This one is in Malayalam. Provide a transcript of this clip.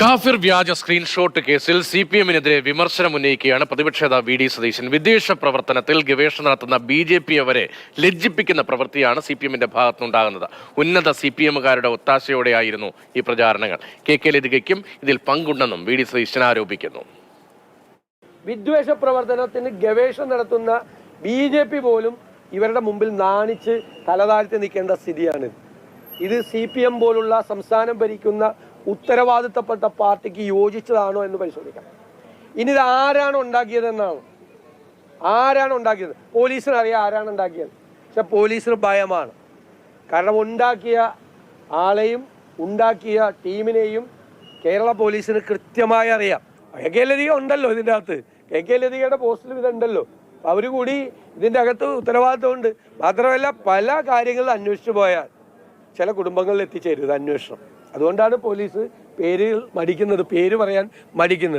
കാഫിർ വ്യാജ സ്ക്രീൻഷോട്ട് കേസിൽ സി പി എമ്മിനെതിരെ വിമർശനം ഉന്നയിക്കുകയാണ് പ്രതിപക്ഷ നേതാവ് വി ഡി സതീശൻ. വിദ്വേഷ പ്രവർത്തനത്തിൽ ഗവേഷണം നടത്തുന്ന ബി ജെ പി അവരെ ലജ്ജിപ്പിക്കുന്ന പ്രവൃത്തിയാണ് സി പി എമ്മിന്റെ ഭാഗത്തുനിന്നുണ്ടാകുന്നത്. ഉന്നത സി പി എമ്മുകാരുടെ ഒത്താശയോടെയായിരുന്നു ഈ പ്രചാരണങ്ങൾ. കെ കെ ലതികയ്ക്കും ഇതിൽ പങ്കുണ്ടെന്നും വി ഡി സതീശൻ ആരോപിക്കുന്നു. വിദ്വേഷ പ്രവർത്തനത്തിന് ഗവേഷണം നടത്തുന്ന ബി ജെ പി പോലും ഇവരുടെ മുമ്പിൽ നാണിച്ച് തലതാഴ്ത്തി നിൽക്കേണ്ട സ്ഥിതിയാണ്. ഇത് സി പി എം പോലുള്ള സംസ്ഥാനം ഭരിക്കുന്ന ഉത്തരവാദിത്തപ്പെട്ട പാർട്ടിക്ക് യോജിച്ചതാണോ എന്ന് പരിശോധിക്കണം ഇനി ഇത് ആരാണ് ഉണ്ടാക്കിയതെന്നാണ്. ആരാണ് ഉണ്ടാക്കിയത്? പോലീസിന് അറിയാം ആരാണ് ഉണ്ടാക്കിയത്. പക്ഷെ പോലീസിന് ഭയമാണ്. കാരണം ഉണ്ടാക്കിയ ആളെയും ഉണ്ടാക്കിയ ടീമിനെയും കേരള പോലീസിന് കൃത്യമായി അറിയാം. കെ കെ ലതിക ഉണ്ടല്ലോ ഇതിന്റെ അകത്ത്. കെ കെ ലതികയുടെ പോസ്റ്റിലും ഇതുണ്ടല്ലോ. അവർ കൂടി ഇതിന്റെ അകത്ത് ഉത്തരവാദിത്വമുണ്ട്. മാത്രമല്ല പല കാര്യങ്ങളും അന്വേഷിച്ചു പോയാൽ ചില കുടുംബങ്ങളിൽ എത്തിച്ചേരുന്നത് അന്വേഷണം. അതുകൊണ്ടാണ് പോലീസ് പേര് മടിക്കുന്നത് പേര് പറയാൻ മടിക്കുന്നത്.